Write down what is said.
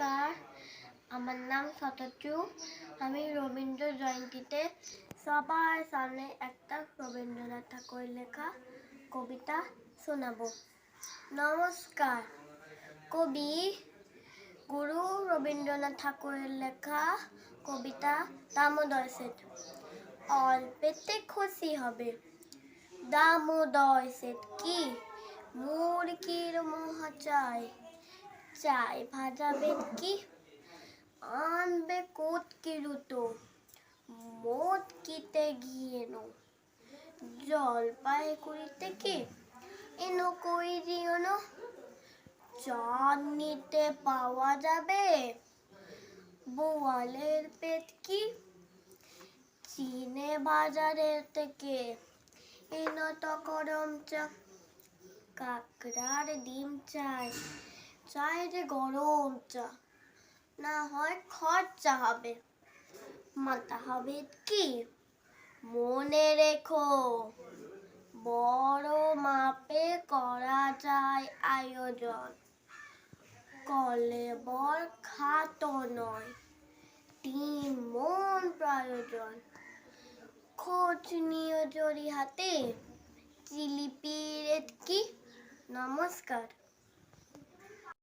নমস্কার, আমার নাম শতচু আমি রবীন্দ্র জয়ন্তীতে সবার সামনে একটা রবীন্দ্রনাথ ঠাকুরের লেখা, কবিতা শোনাবো। নমস্কার। কবি গুরু রবীন্দ্রনাথ ঠাকুরের লেখা, কবিতা দামোদর সেট অল্পেতে খুশি হবে। দামোদর সেট কি? মুরগির মহা চাই। চাই ভাজাবে কি? আনবে কোট কিরুতো মোট কিতে গিয়ে নো? জলপাই কুড়িতে কি? এনো কই দিও না? চাঁদ নিতে পাওয়া যাবে? বোয়ালের পেট কি? চীনে বাজারের থেকে এনো তো গরম চা। কাকড়ার ডিম চাই চাই যে গরম চা না হয় খরচা হবে। মাথা হবে কি? মনে রেখো, বড় মাপে করা যায় আয়োজন। কলে বল খাত নয়, তিন মন প্রয়োজন। খোঁজ নিয়ে জড়ি হাতে জিলিপির কি? নমস্কার।